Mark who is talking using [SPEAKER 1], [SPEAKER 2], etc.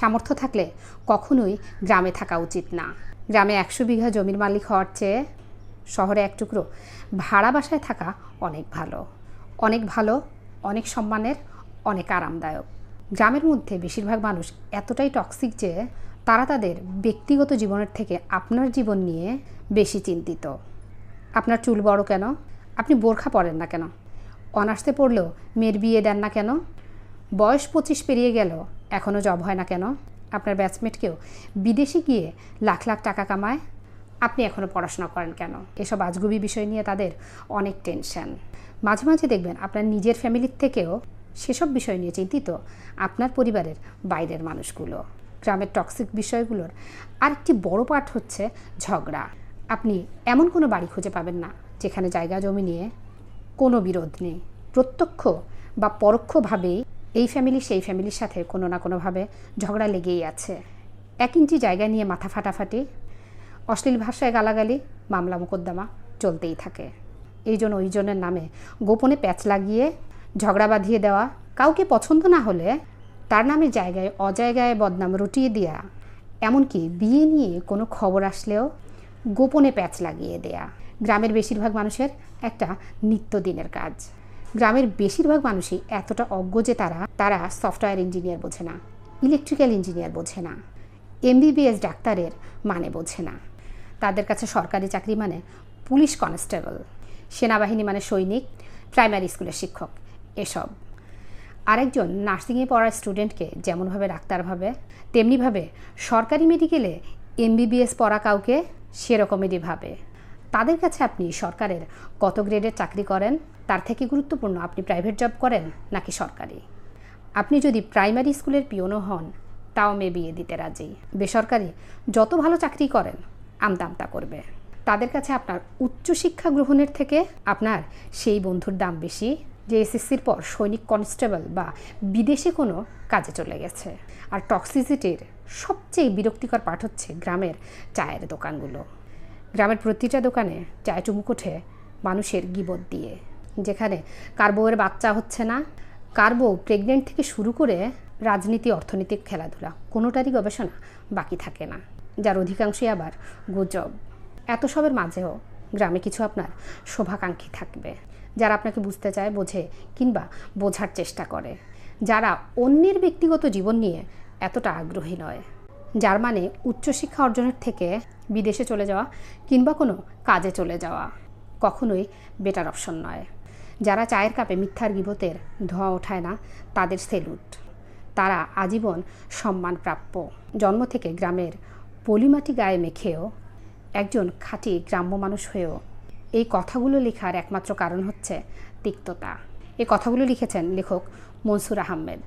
[SPEAKER 1] সামর্থ্য থাকলে কখনোই গ্রামে থাকা উচিত না। গ্রামে একশো বিঘা জমির মালিক হওয়ার চেয়ে শহরে এক টুকরো ভাড়া বাসায় থাকা অনেক ভালো। অনেক ভালো, অনেক সম্মানের, অনেক আরামদায়ক। গ্রামের মধ্যে বেশিরভাগ মানুষ এতটাই টক্সিক যে তারা তাদের ব্যক্তিগত জীবনের থেকে আপনার জীবন নিয়ে বেশি চিন্তিত। আপনার চুল বড় কেন? আপনি বোরখা পরেন না কেন? অনার্সে পড়লেও মেয়ের বিয়ে দেন না কেন? বয়স পঁচিশ পেরিয়ে গেল। এখনও জব হয় না কেন? আপনার ব্যাচমেটকেও বিদেশে গিয়ে লাখ লাখ টাকা কামায়? আপনি এখনও পড়াশোনা করেন কেন? এসব আজগুবি বিষয় নিয়ে তাদের অনেক টেনশন মাঝে মাঝে দেখবেন আপনার নিজের ফ্যামিলির থেকেও সেসব বিষয় নিয়ে চিন্তিত আপনার পরিবারের বাইরের মানুষগুলো। গ্রামের টক্সিক বিষয়গুলোর আরেকটি বড় পার্ট হচ্ছে ঝগড়া। আপনি এমন কোনো বাড়ি খুঁজে পাবেন না, যেখানে জায়গা জমি নিয়ে কোনো বিরোধ নেই। প্রত্যক্ষ বা পরোক্ষভাবেই এই ফ্যামিলি সেই ফ্যামিলির সাথে কোনো না কোনোভাবে ঝগড়া লেগেই আছে। এক ইঞ্চি জায়গা নিয়ে মাথা ফাটাফাটি, অশ্লীল ভাষায় গালাগালি, মামলা মোকদ্দমা চলতেই থাকে। এই জন্য ওই জনের নামে গোপনে প্যাচ লাগিয়ে ঝগড়া বাঁধিয়ে দেওয়া, কাউকে পছন্দ না হলে তার নামে জায়গায় অজায়গায় বদনাম রটিয়ে দেয়া, এমনকি বিয়ে নিয়ে কোনো খবর আসলেও গোপনে প্যাচ লাগিয়ে দেয়া। গ্রামের বেশিরভাগ মানুষের একটা নিত্যদিনের কাজ। গ্রামের বেশিরভাগ মানুষই এতটা অজ্ঞ যে তারা তারা সফটওয়্যার ইঞ্জিনিয়ার বোঝে না ইলেকট্রিক্যাল ইঞ্জিনিয়ার বোঝে না এমবিবিএস ডাক্তারের মানে বোঝে না। তাদের কাছে সরকারি চাকরি মানে পুলিশ কনস্টেবল, সেনাবাহিনী মানে সৈনিক প্রাইমারি স্কুলের শিক্ষক, এসব। আরেকজন নার্সিংয়ে পড়া স্টুডেন্টকে যেমনভাবে ডাক্তার ভাবে, তেমনিভাবে সরকারি মেডিকেলে এমবিবিএস পড়া কাউকে সেরকমেরই ভাবে। তাদের কাছে আপনি সরকারের কত গ্রেডের চাকরি করেন? তার থেকে গুরুত্বপূর্ণ আপনি প্রাইভেট জব করেন নাকি সরকারি? আপনি যদি প্রাইমারি স্কুলের পিওনও হন, তাও মেয়ে বিয়ে দিতে রাজি। বেসরকারি যত ভালো চাকরি করেন আমতা আমতা করবে। তাদের কাছে আপনার উচ্চশিক্ষা গ্রহণের থেকে আপনার সেই বন্ধুর দাম বেশি, যে এসএসসির পর সৈনিক কনস্টেবল বা বিদেশে কোনো কাজে চলে গেছে। আর টক্সিসিটির সবচেয়ে বিরক্তিকর পাঠ হচ্ছে গ্রামের চায়ের দোকানগুলো। গ্রামের প্রতিটা দোকানে চায় চুমুক ওঠে মানুষের গিবত দিয়ে। যেখানে কার বউয়ের বাচ্চা হচ্ছে না। কার বউ প্রেগনেন্ট থেকে শুরু করে রাজনীতি অর্থনৈতিক খেলাধুলা, কোনোটারই গবেষণা বাকি থাকে না। যার অধিকাংশই আবার গুজব। এত সবের মাঝেও গ্রামে কিছু আপনার শোভাকাঙ্ক্ষী থাকবে, যারা আপনাকে বুঝতে চায়, বোঝে কিংবা বোঝার চেষ্টা করে। যারা অন্যের ব্যক্তিগত জীবন নিয়ে এতটা আগ্রহী নয়। যার মানে উচ্চশিক্ষা অর্জনের থেকে বিদেশে চলে যাওয়া কিংবা কোনো কাজে চলে যাওয়া কখনোই বেটার অপশন নয়। যারা চায়ের কাপে মিথ্যার গিবতের ধোঁয়া ওঠায় না, তাদের সেলুট। তারা আজীবন সম্মান প্রাপ্য জন্ম থেকে গ্রামের পলিমাটি গায়ে মেখেও একজন খাঁটি গ্রাম্য মানুষ হয়েও এই কথাগুলো লেখার একমাত্র কারণ হচ্ছে তিক্ততা। এই কথাগুলো লিখেছেন লেখক মনসুর আহমেদ।